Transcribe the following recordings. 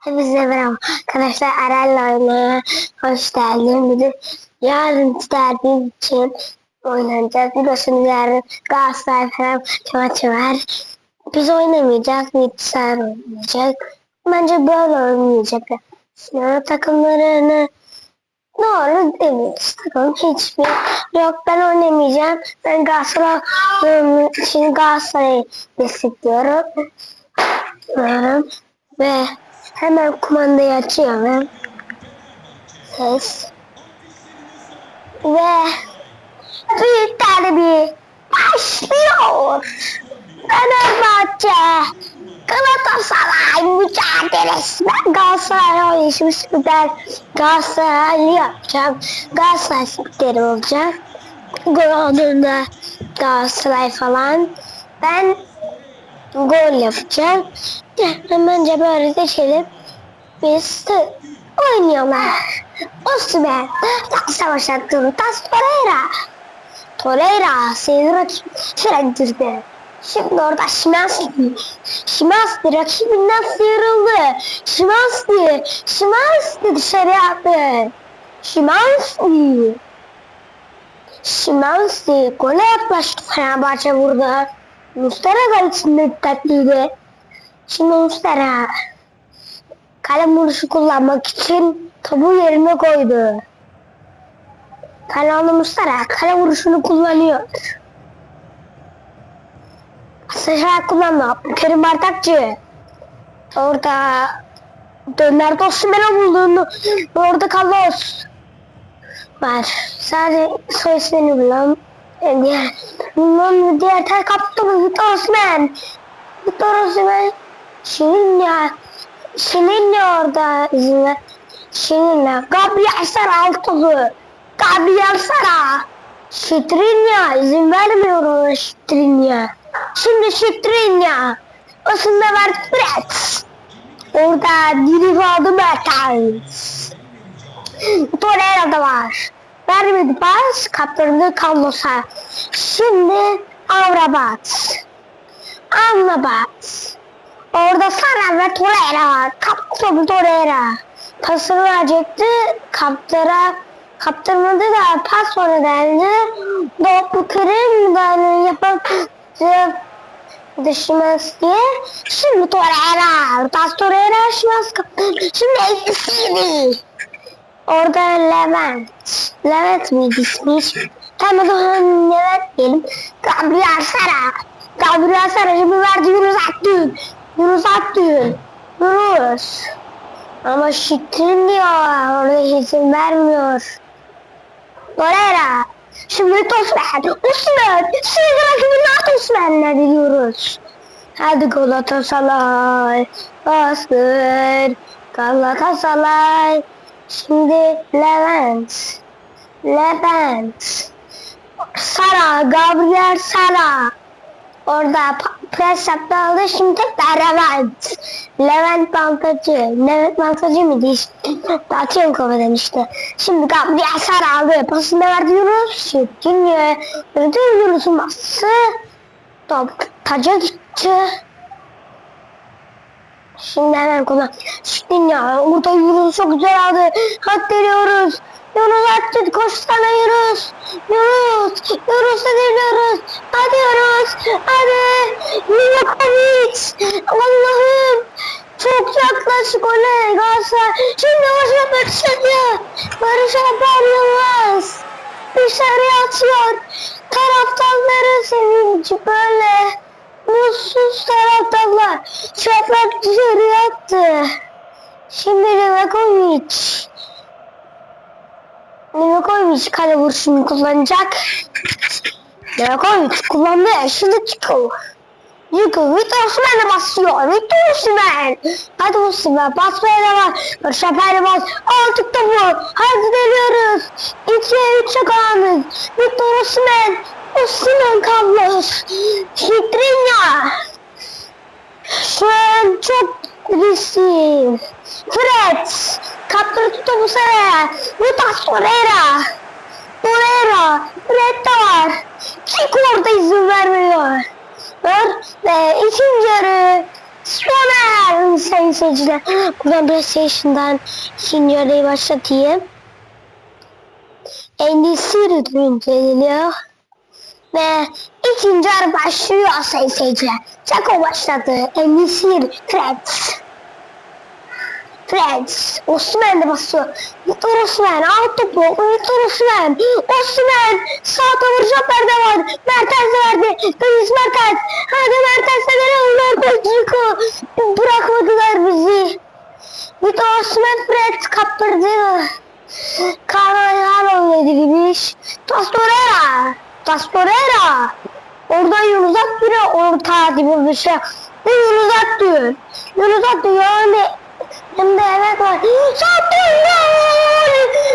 Hepinize merhaba arkadaşlar Arel'le oynamaya hoş geldin. Bir de yarın derbi için oynanacağız. Biliyorsunuz yarın Galatasaray falan maçı var. Biz oynamayacağız. Bilgisayar oynayacak. Bence böyle oynayacak. Sinema takımlarını olur demiyoruz. Takım hiçbir yok. Ben oynamayacağım. Ben Galatasaray şimdi Galatasaray'ı destekliyorum. Ve hemen kumandayı açıyorum. Ses. Ve büyük derbi başlıyor. Fenerbahçe Galatasaray mücadelesi. Ben Galatasaray oynayışımı spiker Galatasaraylı yapacağım. Galatasaray spikeri olacak. Gol olduğunda Galatasaray falan. Ben gol yapacağım. Hemen böyle geçelim. Biz de oynuyorlar. Osman, Galatasaray başlattığını Tas Torreira. Torreira seni rakip sürekli Şimdi orada Şimanski. Şimanski rakibinden sıyrıldı. Şimanski. Şimanski dışarı attı. Şimanski. Şimanski gole yaklaştı Fenerbahçe burada. Mustara kalesinde dikkatliydi. Şimdi Mustara kalem vuruşu kullanmak için topu yerine koydu. Kanalı Mustara kale vuruşunu kullanıyor. Sıçrar kullanma. Kerim Bardakçı. Orada Döner Dostumela bulduğunu orada Carlos var. Sadece soy ismini bulan diğer bunun diğer tel kaptanı Victor Osman. Victor Osman Şirin ya Şirin ya orada izin. Şirin ya Gabriel Sara altılı Gabriel Sara Şitrinya izin vermiyor ona Şitrinya. Şimdi Şitrinya. Osunda var Fred. Orada diri aldı Mertens. Torreira da var. Vermedi pas. Kaptırdı Carlos'a. Şimdi Amrabat. Amrabat. Orada Sara ve Torreira var. Kaptırdı Torreira. Pasını verecekti. Kaptıra kaptırmadı da pas sonra geldi. Doğru kırım müdahale yapan Şimanski. Şimdi Torreira. Tas Torreira Şimanski. Şimdi Elisini. Orada Levent. Levent? Tamam o zaman Levent diyelim. Gabriel Sara. Gabriel Sara şimdi verdi Yunus Akgün. Yunus Akgün. Yunus. Ama şitrin diyor. Orada izin vermiyor. Torreira. Şimdi Tosman. Osman. Şimdi rakibinden Tosman'la diyoruz. Hadi Galatasaray. Bastır. Galatasaray. Şimdi Levent. Levent. Sara. Gabriel Sara. Orada pres yaptı aldı. Şimdi Levent. Levent Bankacı. Levent Bankacı mıydı işte? Dağıtıyorum kafa demişti. Şimdi Gabriel Sara aldı. Pasını verdi Yunus. Ödü Yunus'un bası. Top taca gitti. Şimdi hemen kullan. Şimdi ya burada Yunus çok güzel aldı. Hat veriyoruz. Yunus attı koşsana Yunus. Yunus. Yunus'a deniyoruz. Hadi Yunus. Hadi. Livakovic. Allah'ım. Çok yaklaş gole Galatasaray. Şimdi başa başladı. Barış Alper Yılmaz. Dışarıya atıyor. Taraftarların sevinci böyle. Mutsuz taraftarlar. Şafak dışarıya attı. Şimdi Livakovic. Livakovic kale vuruşunu kullanacak. Livakovic kullandı. Şimdi çıkıyor. Yıkı Victor Osimhen'e basıyor. Victor Osimhen. Hadi Osimhen basmaya devam. Barış Alper'e bas. Aldık topu. Hadi deliyoruz. 2'ye 3'e kalanız. Victor Osimhen. Osimhen Carlos. Şikrinya. Şu an çok riskli. Fred. Kaptırdı topu saraya. Lucas Torreira. Torreira. Fred de var. Kim orada izin vermiyor. Ve ikinci yarı Soner sayın seyirciler. Buradan PlayStation'dan ikinci yarıyı başlatayım. Endüstri görüntüleniyor. Ve ikinci yarı başlıyor sayın seyirciler. Çako başladı. Endüstri Freds. Freds. Osman da basıyor. Victor Osman. Alt topu. Victor Osman. Osman. Sağ vuracaklar da var. Mertens verdi. Deniz Mertens. Hadi Mertens'e verelim. Mertens Ciku. Bırakmadılar bizi. Victor Osman Freds kaptırdı. Carvajal oynadı gibiymiş. Tastorera. Tastorera. Oradan Yunus Akgür'e orta gibi bir şey. Ne Yunus Akgür? Yunus Akgür yani hem de evet var. Gol!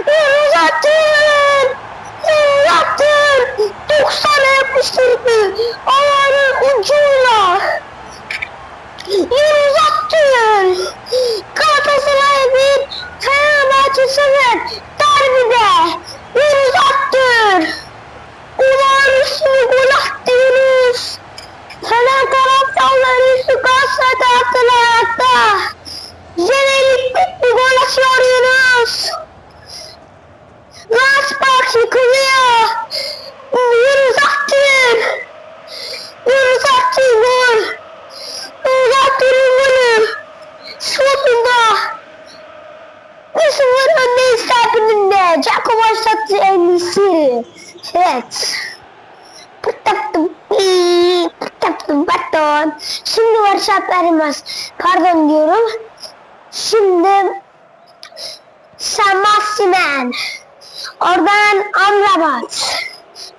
Yunus Akgür! Yunus Akgür! 90'a yapıştırdı. Ayağının ucuyla. Akgür! Galatasaray 1, Fenerbahçe 0. Derbide Yunus Akgür! Olağanüstü bir gol attı Yunus! Fener taraftarları şu Galatasaray taraftarları hatta. Jeneriklik bir gol atıyor Yunus! Rasbach yıkılıyor! Yunus Akgür! Yunus Akgür gol! Yunus Akgür'ün golü! Sonunda! Bir sıfır öndeyiz tahmininde. Çako başlattı endisi. Evet. Pıttaktım. Pıttaktım. Pardon. Şimdi var şart vermez. Pardon diyorum. Şimdi Sen Massimen. Oradan Amrabat.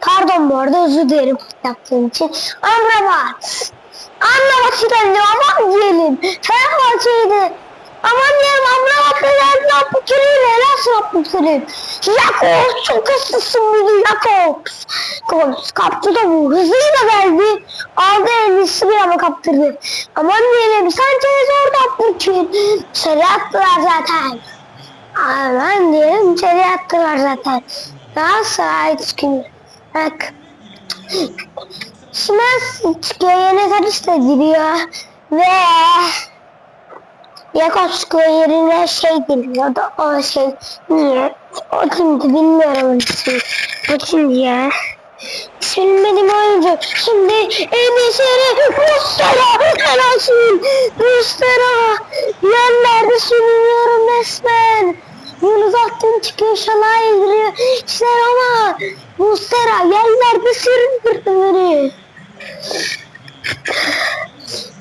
Pardon bu arada özür dilerim yaptığım için. Amrabat. Amrabat'ı geldi aman diyelim. Fenerbahçe'ydi. Aman diyelim Amrabat'la geldi Abdülkerim. Nasıl Abdülkerim? Jakobs çok hızlısın bunu Jakobs. Jakobs kaptı da bu. Hızlıyla geldi. Aldı elbisi bir ama kaptırdı. Aman diyelim Sanchez orada Abdülkerim. Dışarı attılar zaten. Aman diyelim içeri attılar zaten. Galatasaray çıkıyor. Bak. Şimanski çıkıyor yine karıştı giriyor. Ve Jakobsko yerine şey geliyordu. O şey niye? O kimdi bilmiyorum. O kimdi ya? İsmini bilmediğim oyuncu. Şimdi Eneseri Mustara helalsin. Mustara yerlerde sürünüyorum resmen. Yunus Akgün çıkıyor şalağa indiriyor. İşte ama Mustara yerlerde süründürdü beni.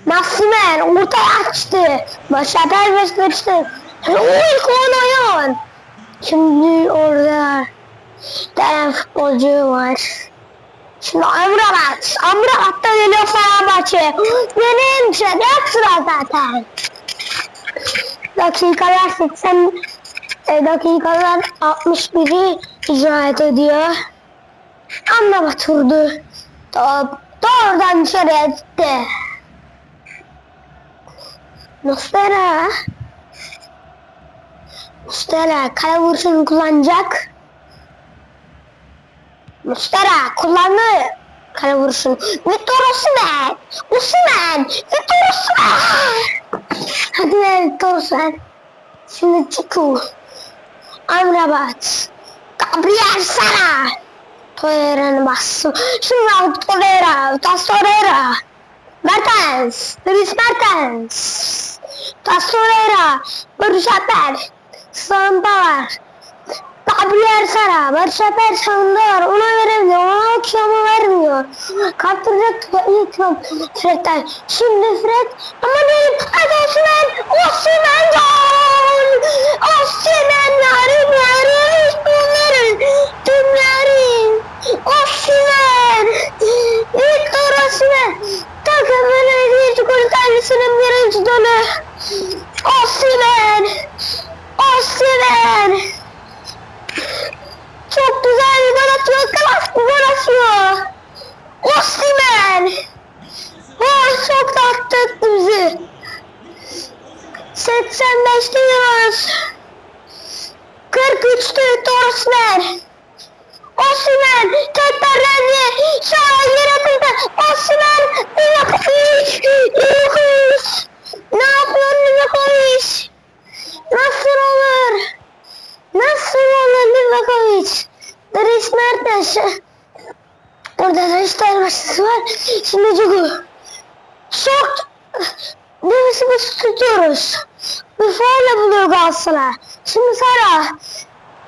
Massimen ortaya açtı. Başa serbest geçti. İlk oynayan. Şimdi orada tane futbolcu var. Şimdi Amrabat. Amrabat da geliyor Fenerbahçe. Benim çeyrek sıra zaten. Dakikalar 80 e, dakikalar 61'i icraat ediyor. Amrabat vurdu. Top doğrudan içeriye gitti. Mustera. Mustera kale vuruşunu kullanacak. Mustera kullandı kale vuruşunu. Victor Osimhen. Osimhen. Victor Osimhen. Hadi ver Victor Osimhen. Şimdi Ciku. Amrabat. Gabriel Sara. Torreira'nı bastı. Şimdi Torreira. Tas Torreira. Mertens. Luis Mertens. Tas Torreira. Barış Alper. Sağında var. Gabriel Sara. Barış Alper sağında var. Ona veremiyor. Ona akşama vermiyor. Kaptıracak ilk Fred'den. Şimdi Fred. Ama değil. Hadi Osman. Gol. Osman yarım yarım. Bunların. Tümlerin. Osman. Victor Osman. Takımın ödeyişi kurtarıcısının birinci dönü. Osman. Osman. Çok güzel bir gol atıyor. Klas bir gol atıyor. Osman. Oh, çok tatlı etti bizi. 85'te Yunus. 43'te Torsner. Osman tekrar Renzi. Şahin yaratıldı. Osman. Yunus. Yunus. Ne yapıyorsun Livakovic? Nasıl olur? Nasıl olur Livakovic? Dries Mertens. Burada Dries başlısı var. Şimdi Cugu. Çok nefesimizi tutuyoruz. Faule buluyor Galatasaray. Şimdi Sara.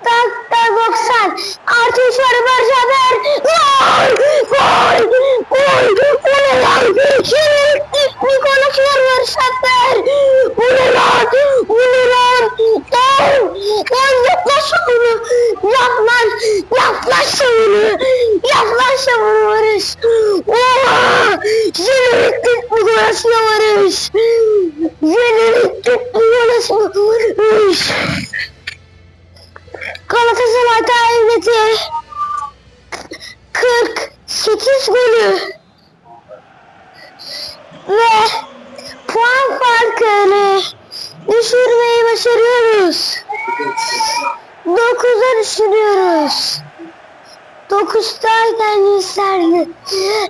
Dakika 90. Artı 3 var Barış Haber. Gol! Gol! Gol! Bu ne lan? Şimdi Nikola var Barış Haber. Bu ne lan? Bu ne lan? Lan! Lan yaklaşma bunu. Yap lan! Yaklaşma bunu. Yaklaşma bunu Barış. Oha! Jenerik bu golasına Barış. Jenerik bu golasına Barış. Galatasaray tarihindeki 48 golü ve puan farkını düşürmeyi başarıyoruz. 9'a düşürüyoruz. 9'dayken yükseldi.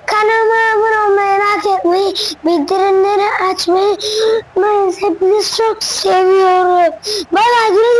Kanalıma abone olmayı, like etmeyi, bildirimleri açmayı unutmayın. Hepinizi çok seviyorum. Bay güle güle.